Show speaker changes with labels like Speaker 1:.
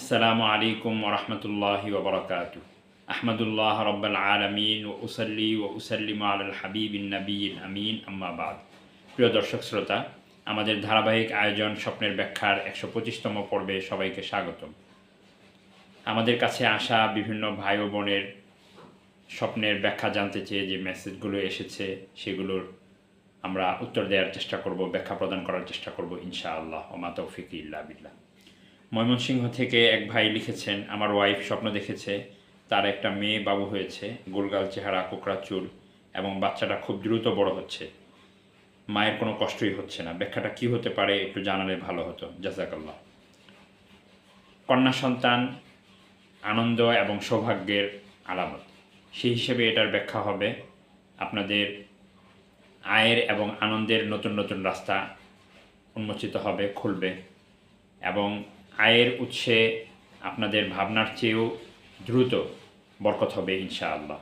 Speaker 1: আসসালামু আলাইকুম ওরহমতুল্লাহি ওবরাকাত আহমদুল্লাহ রব্বাল আলমিন ও উসল্লি ও উসল্লিম আল হাবিবিন নবীন আমিন আম্মাবাদ প্রিয় দর্শক শ্রোতা, আমাদের ধারাবাহিক আয়োজন স্বপ্নের ব্যাখ্যার একশো পঁচিশতম পর্বে সবাইকে স্বাগতম। আমাদের কাছে আসা বিভিন্ন ভাই ও বোনের স্বপ্নের ব্যাখ্যা জানতে চেয়ে যে মেসেজগুলো এসেছে, সেগুলোর আমরা উত্তর দেওয়ার চেষ্টা করব, ব্যাখ্যা প্রদান করার চেষ্টা করব, ইনশাআল্লাহ, ওমা তৌফিক ইল্লা বিল্লাহ। ময়মনসিংহ থেকে এক ভাই লিখেছেন, আমার ওয়াইফ স্বপ্ন দেখেছে, তার একটা মেয়ে বাবু হয়েছে, গোলগাল চেহারা, কোকড়া চুল এবং বাচ্চাটা খুব দ্রুত বড় হচ্ছে। মায়ের কোনো কষ্টই হচ্ছে না। ব্যাখ্যাটা কি হতে পারে একটু জানালে ভালো হতো। জাজাকাল্লাহ। কন্যা সন্তান আনন্দ এবং সৌভাগ্যের আলামত। সেই হিসেবে এটার ব্যাখ্যা হবে, আপনাদের আয়ের এবং আনন্দের নতুন নতুন রাস্তা উন্মোচিত হবে, খুলবে এবং আয়ের উৎসে আপনাদের ভাবনার চেয়েও দ্রুত বরকত হবে ইনশাআল্লাহ।